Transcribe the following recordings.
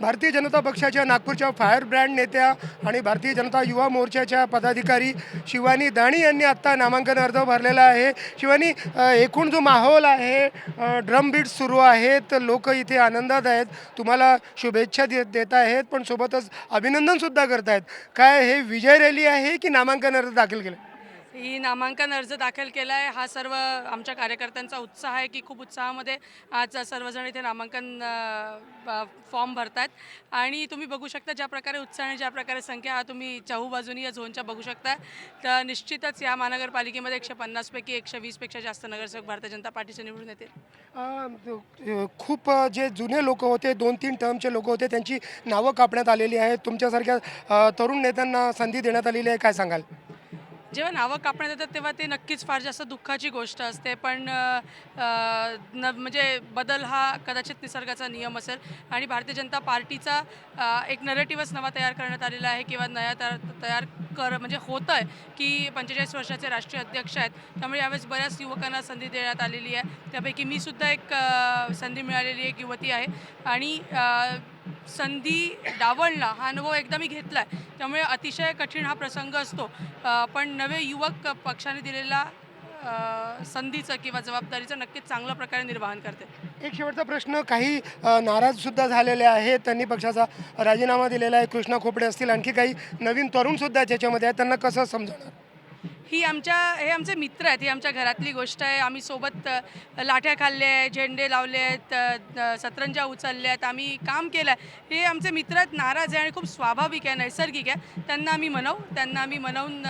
भारतीय जनता पक्षाच्या नागपूरच्या fire brand नेत्या आणि भारतीय जनता युवा मोर्चाच्या पदाधिकारी शिवानी दाणी यांनी आत्ता नामांकन अर्ज भरलेला आहे. शिवानी एकूण जो माहोल आहे ड्रम बीट सुरू आहेत. लोक इथे आनंदात आहेत. तुम्हाला शुभेच्छा दे देत आहेत पण सोबतच अभिनंदनसुद्धा करत आहेत. काय हे विजय रॅली आहे की नामांकन अर्ज दाखल केलं? ही नामांकन अर्ज दाखल केला आहे हा सर्व आमच्या कार्यकर्त्यांचा उत्साह आहे की खूप उत्साहामध्ये आज सर्वजण इथे नामांकन फॉर्म भरतात आणि तुम्ही बघू शकता ज्या प्रकारे उत्साह आणि ज्या प्रकारे संख्या हा तुम्ही चहूबाजूनी या झोनच्या बघू शकता. तर निश्चितच या महानगरपालिकेमध्ये एकशे पन्नासपैकी एकशे वीसपेक्षा जास्त नगरसेवक भारतीय जनता पार्टीचे निवडून येतील. खूप जे जुने लोक होते दोन तीन टर्मचे लोक होते त्यांची नावं कापण्यात आलेली आहेत. तुमच्यासारख्या तरुण नेत्यांना संधी देण्यात आलेली आहे. काय सांगाल? जेव्हा नावं कापण्यात येतात तेव्हा ते नक्कीच फार जास्त दुःखाची गोष्ट असते. पण न म्हणजे बदल हा कदाचित निसर्गाचा नियम असेल. आणि भारतीय जनता पार्टीचा एक नरेटिव्हच नवा तयार करण्यात आलेला आहे किंवा नया तयार तयार कर म्हणजे होतं आहे की पंचेचाळीस वर्षाचे राष्ट्रीय अध्यक्ष आहेत. त्यामुळे यावेळेस बऱ्याच युवकांना संधी देण्यात आलेली आहे. त्यापैकी मी सुद्धा एक संधी मिळालेली एक युवती आहे. आणि संधी डावलणं हा अनुभव एकदा मी घेतला आहे त्यामुळे अतिशय कठीण हा प्रसंग असतो. पण नवे युवक पक्षाने दिलेला संधीचं किंवा जबाबदारीचं नक्कीच चांगल्या प्रकारे निर्वहन करते. एक शेवटचा प्रश्न. काही नाराजसुद्धा झालेले आहेत. त्यांनी पक्षाचा राजीनामा दिलेला आहे. कृष्णा खोपडे असतील. आणखी काही नवीन तरुणसुद्धा त्याच्यामध्ये आहेत त्यांना कसं समजवणार ही आमच्या हे आमचे मित्र आहेत ही आमच्या घरातली गोष्ट आहे. आम्ही सोबत लाठ्या खाल्ल्या आहे झेंडे लावले आहेत सतरंजा उचलल्या आहेत. आम्ही काम केलं आहे. हे आमचे मित्र आहेत नाराज आहे आणि खूप स्वाभाविक आहे नैसर्गिक आहे. त्यांना आम्ही मनवू त्यांना आम्ही मनवून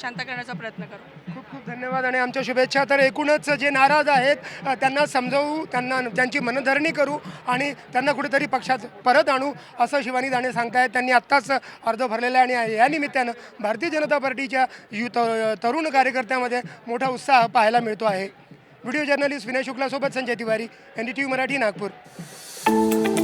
शांत करण्याचा प्रयत्न करू. खूप धन्यवाद आणि आमच्या शुभेच्छा. तर एकूणच जे नाराज आहेत त्यांना समजवू त्यांना त्यांची मनधरणी करू आणि त्यांना कुठेतरी पक्षात परत आणू असं शिवानी दाणे सांगतायत. त्यांनी आत्ताच अर्ज भरलेला आहे आणि या निमित्तानं भारतीय जनता पार्टीच्या यु त- तरुण कार्यकर्त्यामध्ये मोठा उत्साह पाहायला मिळतो आहे. Video journalist Vinay शुक्लासोबत Sanjay Tiwari N D T V Marathi Nagpur.